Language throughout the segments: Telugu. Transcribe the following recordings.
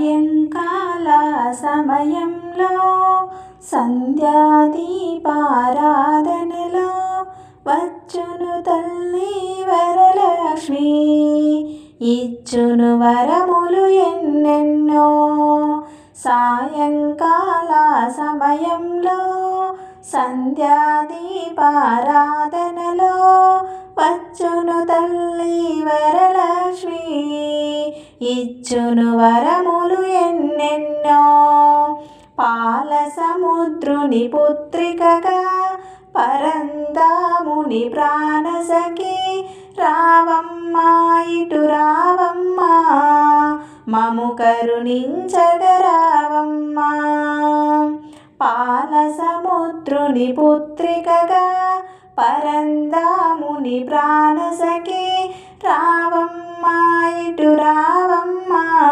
సాయంకాల సమయంలో సంధ్యాదీపారాధనలో వచ్చును తల్లి వరలక్ష్మి. ఇచ్చును వరములు ఎన్నెన్నో. సాయంకాల సమయంలో సంధ్యాదీపారాధనలో వచ్చును తల్లి వరలక్ష్మి. ఇచ్చును వరములు ఎన్నెన్నో. పాల సముద్రుని పుత్రికగా పరందాముని ప్రాణసఖి రావమ్మ ఇటు రావమ్మ. మము కరుణించగరావమ్మ పాల సముద్రుని పుత్రికగా పరందాముని ప్రాణసఖి రావమ్మా ఇటు రావమ్మా.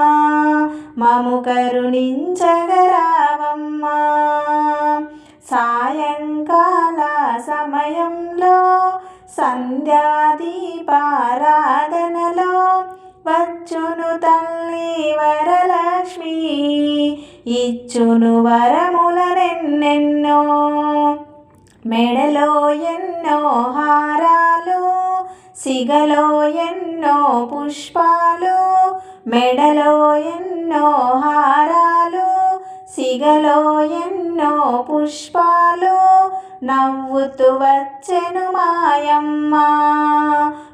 మము కరుణించగరావమ్మ సాయంకాల సమయంలో సంధ్యాదీపారాధనలో వచ్చును తల్లి వరలక్ష్మి. ఇచ్చును వరములనెన్నెన్నో మెడలో ఎన్నో హారాలు. సిగలో ఎన్నో పుష్పాలు మెడలో ఎన్నో హారాలు సిగలో ఎన్నో పుష్పాలు నవ్వుతూ వచ్చెను మాయమ్మ.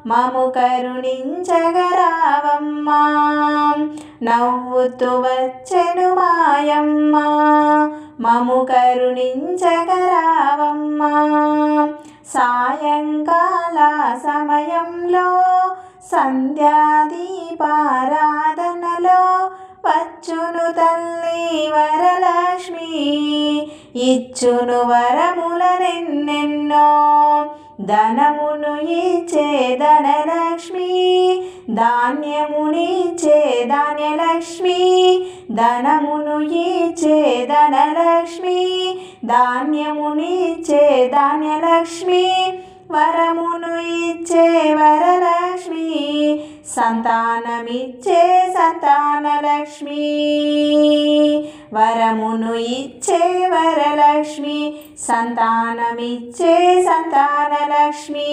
మము కరుణించగరావమ్మ నవ్వుతూ వచ్చెను మాయమ్మ. మము కరుణించగరావమ్మ సాయంకాల సమయంలో సంధ్యాదీపారాధనలో వచ్చును తల్లి వరలక్ష్మి. ఇచ్చును వరములనెన్నెన్నో ధనమును ఇచ్చే ధనలక్ష్మి ధాన్యమునిచ్చే ధాన్యలక్ష్మి ధనమును ఇచ్చే ధనలక్ష్మి ధాన్యమునిచ్చే ధాన్యలక్ష్మి వరమును ఇచ్చే వరలక్ష్మి. సంతానమిచ్చే సంతానలక్ష్మి. వరమును ఇచ్చే వరలక్ష్మి. సంతానమిచ్చే సంతానలక్ష్మి.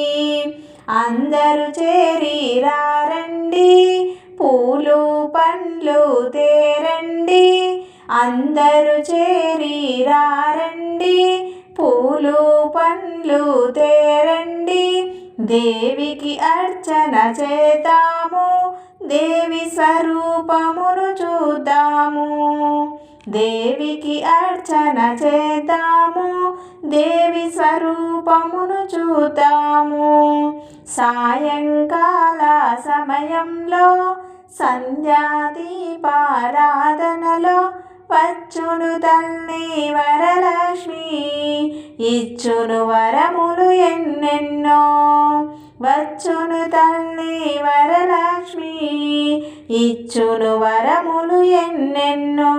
అందరూ చేరి రారండి పూలు పండ్లు తేరండి. అందరూ చేరి రారండి పూలు పండ్లు తేరండి. దేవికి అర్చన చేద్దాము. దేవి స్వరూపమును చూద్దాము. దేవికి అర్చన చేద్దాము. దేవి స్వరూపమును చూద్దాము. సాయంకాల సమయంలో సంధ్యాదీపారాధనలో వచ్చును తల్లి వరలక్ష్మి. ఇచ్చును వరములు ఎన్నెన్నో వచ్చును తల్లి వరలక్ష్మి ఇచ్చును వరములు ఎన్నెన్నో.